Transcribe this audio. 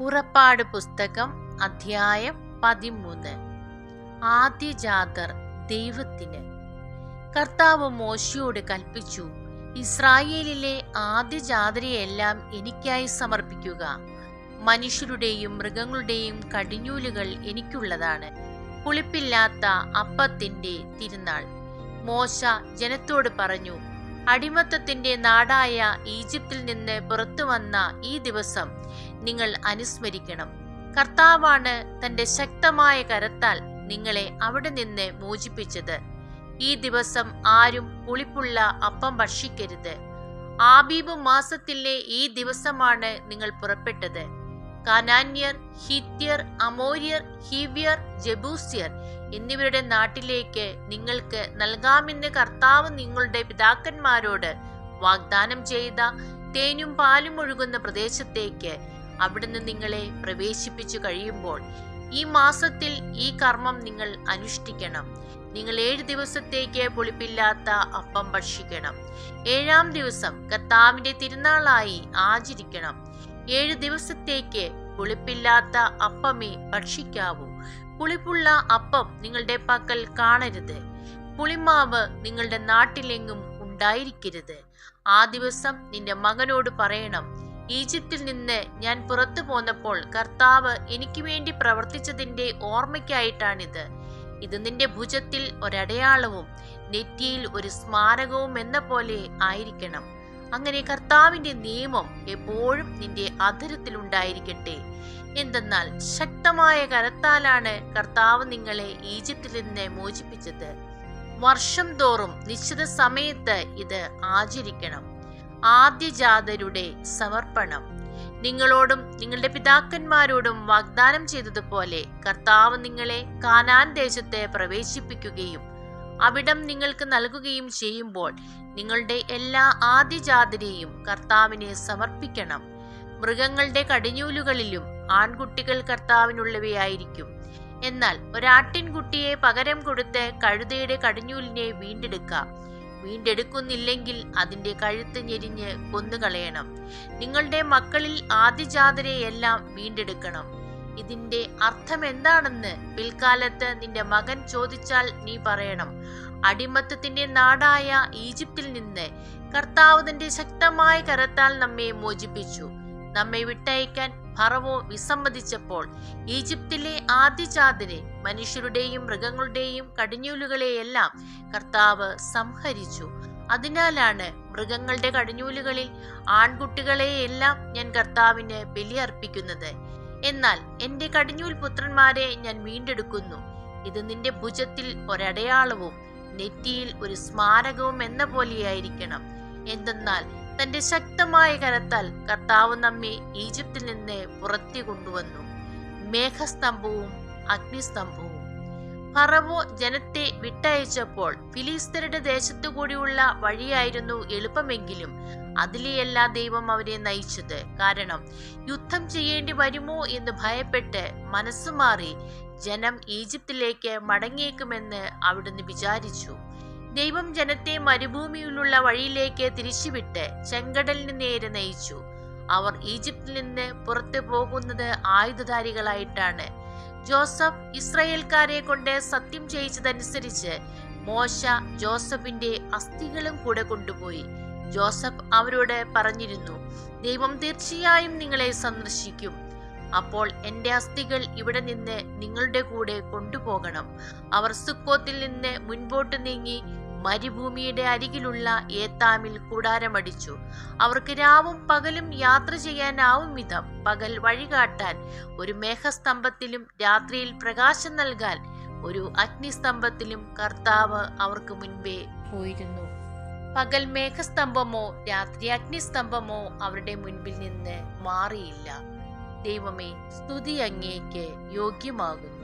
പുറപ്പാട് പുസ്തകം അധ്യായം പതിമൂന്ന്. ആദ്യജാതർ ദൈവത്തിന്. കർത്താവ് മോശയോട് കൽപ്പിച്ചു ഇസ്രായേലിലെ ആദ്യജാതരെയെല്ലാം എനിക്കായി സമർപ്പിക്കുക. മനുഷ്യരുടെയും മൃഗങ്ങളുടെയും കടിഞ്ഞൂലുകൾ എനിക്കുള്ളതാണ്. പുളിപ്പില്ലാത്ത അപ്പത്തിന്റെ തിരുനാൾ. മോശ ജനത്തോട് പറഞ്ഞു അടിമത്തത്തിന്റെ നാടായ ഈജിപ്തിൽ നിന്ന് പുറത്തു വന്ന ഈ ദിവസം നിങ്ങൾ അനുസ്മരിക്കണം. കർത്താവാണ് തന്റെ ശക്തമായ കരത്താൽ നിങ്ങളെ അവിടെ നിന്ന് മോചിപ്പിച്ചത്. ഈ ദിവസം ആരും പുളിപ്പുള്ള അപ്പം ഭക്ഷിക്കരുത്. ആബീബ് മാസത്തിലെ ഈ ദിവസമാണ് നിങ്ങൾ പുറപ്പെട്ടത്. കനാന്യർ ഹിത്യർ അമോര്യർ ഹിവ്യർ ജബൂസ്യർ എന്നിവരുടെ നാട്ടിലേക്ക് നിങ്ങൾക്ക് നൽകാമെന്ന് കർത്താവ് നിങ്ങളുടെ പിതാക്കന്മാരോട് വാഗ്ദാനം ചെയ്ത തേനും പാലും ഒഴുകുന്ന പ്രദേശത്തേക്ക് അവിടുന്ന് നിങ്ങളെ പ്രവേശിപ്പിച്ചു കഴിയുമ്പോൾ ഈ മാസത്തിൽ ഈ കർമ്മം നിങ്ങൾ അനുഷ്ഠിക്കണം. നിങ്ങൾ ഏഴ് ദിവസത്തേക്ക് പുളിപ്പില്ലാത്ത അപ്പം ഭക്ഷിക്കണം. ഏഴാം ദിവസം കർത്താവിന്റെ തിരുനാളായി ആചരിക്കണം. ഏഴ് ദിവസത്തേക്ക് പുളിപ്പില്ലാത്ത അപ്പമേ ഭക്ഷിക്കാവൂ. പുളിപ്പുള്ള അപ്പം നിങ്ങളുടെ പക്കൽ കാണരുത്. പുളിമാവ് നിങ്ങളുടെ നാട്ടിലെങ്ങും ഉണ്ടായിരിക്കരുത്. ആ ദിവസം നിന്റെ മകനോട് പറയണം ഈജിപ്തിൽ നിന്ന് ഞാൻ പുറത്തു പോന്നപ്പോൾ കർത്താവ് എനിക്ക് വേണ്ടി പ്രവർത്തിച്ചതിന്റെ ഓർമ്മയ്ക്കായിട്ടാണിത്. ഇത് നിന്റെ ഭുജത്തിൽ ഒരടയാളവും നെറ്റിയിൽ ഒരു സ്മാരകവും എന്ന പോലെ ആയിരിക്കണം. അങ്ങനെ കർത്താവിന്റെ നിയമം എപ്പോഴും നിന്റെ അധരത്തിൽ ഉണ്ടായിരിക്കട്ടെ. എന്തെന്നാൽ ശക്തമായ കരത്താലാണ് കർത്താവ് നിങ്ങളെ ഈജിപ്തിൽ നിന്ന് മോചിപ്പിച്ചത്. വർഷം തോറും നിശ്ചിത സമയത്ത് ഇത് ആചരിക്കണം. ആദ്യജാതരുടെ സമർപ്പണം. നിങ്ങളോടും നിങ്ങളുടെ പിതാക്കന്മാരോടും വാഗ്ദാനം ചെയ്തതുപോലെ കർത്താവ് നിങ്ങളെ കാനാൻ ദേശത്തെ പ്രവേശിപ്പിക്കുകയും അവിടം നിങ്ങൾക്ക് നൽകുകയും ചെയ്യുമ്പോൾ നിങ്ങളുടെ എല്ലാ ആദ്യജാതരെയും കർത്താവിനെ സമർപ്പിക്കണം. മൃഗങ്ങളുടെ കടിഞ്ഞൂലുകളിലും ആൺകുട്ടികൾ കർത്താവിനുള്ളവയായിരിക്കും. എന്നാൽ ഒരാട്ടിൻകുട്ടിയെ പകരം കൊടുത്ത് കഴുതയുടെ കടിഞ്ഞൂലിനെ വീണ്ടെടുക്കാം വീണ്ടെടുക്കുന്നില്ലെങ്കിൽ അതിന്റെ കഴുത്ത് ഞെരിഞ്ഞ് കൊന്നുകളയണം. നിങ്ങളുടെ മക്കളിൽ ആദ്യജാതരെയെല്ലാം വീണ്ടെടുക്കണം. ഇതിന്റെ അർത്ഥം എന്താണെന്ന് പിൽക്കാലത്ത് നിന്റെ മകൻ ചോദിച്ചാൽ നീ പറയണം. അടിമത്തത്തിന്റെ നാടായ ഈജിപ്തിൽ നിന്ന് കർത്താവ് തന്റെ ശക്തമായ കരത്താൽ നമ്മെ മോചിപ്പിച്ചു. നമ്മെ വിട്ടയക്കാൻ ഫറവോ വിസമ്മതിച്ചപ്പോൾ ഈജിപ്തിലെ ആദ്യജാതരെ മനുഷ്യരുടെയും മൃഗങ്ങളുടെയും കടിഞ്ഞൂലുകളെയെല്ലാം കർത്താവ് സംഹരിച്ചു. അതിനാലാണ് മൃഗങ്ങളുടെ കടിഞ്ഞൂലുകളിൽ ആൺകുട്ടികളെയെല്ലാം ഞാൻ കർത്താവിന് ബലിയർപ്പിക്കുന്നത്. എന്നാൽ എന്റെ കടിഞ്ഞൂൽ പുത്രന്മാരെ ഞാൻ വീണ്ടെടുക്കുന്നു. ഇത് നിന്റെ ഭുജത്തിൽ ഒരടയാളവും നെറ്റിയിൽ ഒരു സ്മാരകവും എന്ന പോലെയായിരിക്കണം. എന്തെന്നാൽ തന്റെ ശക്തമായ കരത്താൽ കർത്താവ് നമ്മെ ഈജിപ്തിൽ നിന്ന് പുറത്തു കൊണ്ടുവന്നു. മേഘസ്തംഭവും അഗ്നിസ്തംഭവും. ഫറവോ ജനത്തെ വിട്ടയച്ചപ്പോൾ ഫിലിസ്തരുടെ ദേശത്തു കൂടിയുള്ള വഴിയായിരുന്നു എളുപ്പമെങ്കിലും അതിലെയല്ല ദൈവം അവരെ നയിച്ചത്. കാരണം യുദ്ധം ചെയ്യേണ്ടി വരുമോ എന്ന് ഭയപ്പെട്ട് മനസ്സുമാറി ജനം ഈജിപ്തിലേക്ക് മടങ്ങിയേക്കുമെന്ന് അവിടുന്ന് വിചാരിച്ചു. ദൈവം ജനത്തെ മരുഭൂമിയിലുള്ള വഴിയിലേക്ക് തിരിച്ചുവിട്ട് ചെങ്കടലിന് നേരെ നയിച്ചു. അവർ ഈജിപ്തിൽ നിന്ന് പുറത്തു പോകുന്നത് ആയുധധാരികളായിട്ടാണ്. ജോസഫ് ഇസ്രയേൽക്കാരെ കൊണ്ട് സത്യം ചെയ്യിച്ചതനുസരിച്ച് മോശ ജോസഫിന്റെ അസ്ഥികളും കൂടെ കൊണ്ടുപോയി. ജോസഫ് അവരോട് പറഞ്ഞിരുന്നു ദൈവം തീർച്ചയായും നിങ്ങളെ സന്ദർശിക്കും. അപ്പോൾ എന്റെ അസ്ഥികൾ ഇവിടെ നിന്ന് നിങ്ങളുടെ കൂടെ കൊണ്ടുപോകണം. അവർ സുക്കോത്തിൽ നിന്ന് മുൻപോട്ട് നീങ്ങി മരുഭൂമിയുടെ അരികിലുള്ള ഏത്താമിൽ കൂടാരമടിച്ചു. അവർക്ക് രാവും പകലും യാത്ര ചെയ്യാനാവും വിധം. പകൽ വഴികാട്ടാൻ ഒരു മേഘസ്തംഭത്തിലും രാത്രിയിൽ പ്രകാശം നൽകാൻ ഒരു അഗ്നിസ്തംഭത്തിലും കർത്താവ് അവർക്ക് മുൻപേ പോയിരുന്നു. പകൽ മേഘസ്തംഭമോ രാത്രി അഗ്നിസ്തംഭമോ അവരുടെ മുൻപിൽ നിന്ന് മാറിയില്ല. ദൈവമേ സ്തുതി അങ്ങേക്ക് യോഗ്യമാകുന്നു.